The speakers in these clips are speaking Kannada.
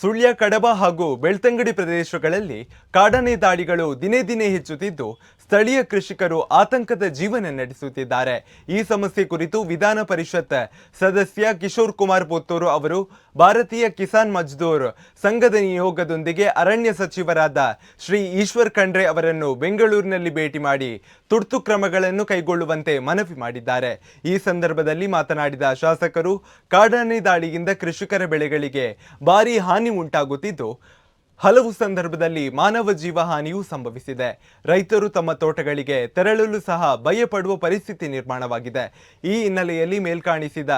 ಸುಳ್ಯ ಕಡಬ ಹಾಗೂ ಬೆಳ್ತಂಗಡಿ ಪ್ರದೇಶಗಳಲ್ಲಿ ಕಾಡಾನೆ ದಾಳಿಗಳು ದಿನೇ ದಿನೇ ಹೆಚ್ಚುತ್ತಿದ್ದು, ಸ್ಥಳೀಯ ಕೃಷಿಕರು ಆತಂಕದ ಜೀವನ ನಡೆಸುತ್ತಿದ್ದಾರೆ. ಈ ಸಮಸ್ಯೆ ಕುರಿತು ವಿಧಾನ ಪರಿಷತ್ ಸದಸ್ಯ ಕಿಶೋರ್ ಕುಮಾರ್ ಪುತ್ತೂರು ಅವರು, ಭಾರತೀಯ ಕಿಸಾನ್ ಮಜ್ದೂರ್ ಸಂಘದ ನಿಯೋಗದೊಂದಿಗೆ ಅರಣ್ಯ ಸಚಿವರಾದ ಶ್ರೀ ಈಶ್ವರ್ ಖಂಡ್ರೆ ಅವರನ್ನು ಬೆಂಗಳೂರಿನಲ್ಲಿ ಭೇಟಿ ಮಾಡಿ ತುರ್ತು ಕ್ರಮಗಳನ್ನು ಕೈಗೊಳ್ಳುವಂತೆ ಮನವಿ ಮಾಡಿದ್ದಾರೆ. ಈ ಸಂದರ್ಭದಲ್ಲಿ ಮಾತನಾಡಿದ ಶಾಸಕರು, ಕಾಡಾನೆ ದಾಳಿಯಿಂದ ಕೃಷಿಕರ ಬೆಳೆಗಳಿಗೆ ಭಾರಿ ಹಾನಿ ಉಂಟಾಗುತ್ತಿದ್ದು, ಹಲವು ಸಂದರ್ಭದಲ್ಲಿ ಮಾನವ ಜೀವ ಹಾನಿಯೂ ಸಂಭವಿಸಿದೆ. ರೈತರು ತಮ್ಮ ತೋಟಗಳಿಗೆ ತೆರಳಲು ಸಹ ಭಯಪಡುವ ಪರಿಸ್ಥಿತಿ ನಿರ್ಮಾಣವಾಗಿದೆ. ಈ ಹಿನ್ನೆಲೆಯಲ್ಲಿ ಮೇಲ್ಕಾಣಿಸಿದ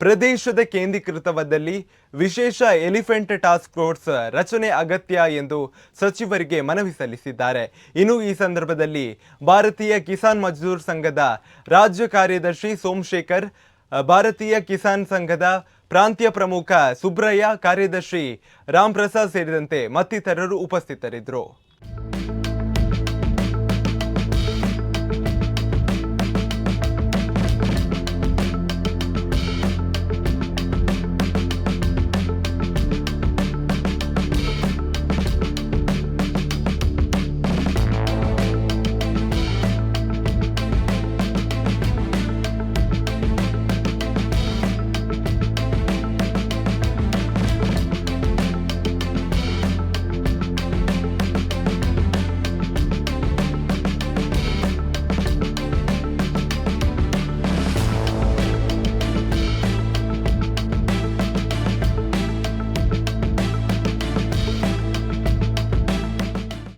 ಪ್ರದೇಶದ ಕೇಂದ್ರೀಕೃತವಾದಲ್ಲಿ ವಿಶೇಷ ಎಲಿಫೆಂಟ್ ಟಾಸ್ಕ್ ಫೋರ್ಸ್ ರಚನೆ ಅಗತ್ಯ ಎಂದು ಸಚಿವರಿಗೆ ಮನವಿ ಸಲ್ಲಿಸಿದ್ದಾರೆ. ಇನ್ನು ಈ ಸಂದರ್ಭದಲ್ಲಿ ಭಾರತೀಯ ಕಿಸಾನ್ ಮಜ್ದೂರ್ ಸಂಘದ ರಾಜ್ಯ ಕಾರ್ಯದರ್ಶಿ ಸೋಮಶೇಖರ್, ಭಾರತೀಯ ಕಿಸಾನ್ ಸಂಘದ ಪ್ರಾಂತ್ಯ ಪ್ರಮುಖ ಸುಬ್ರಯ್ಯ ಕಾರ್ಯದರ್ಶಿ ರಾಮ್ ಪ್ರಸಾದ್ ಸೇರಿದಂತೆ ಮತ್ತಿತರರು ಉಪಸ್ಥಿತರಿದ್ದರು.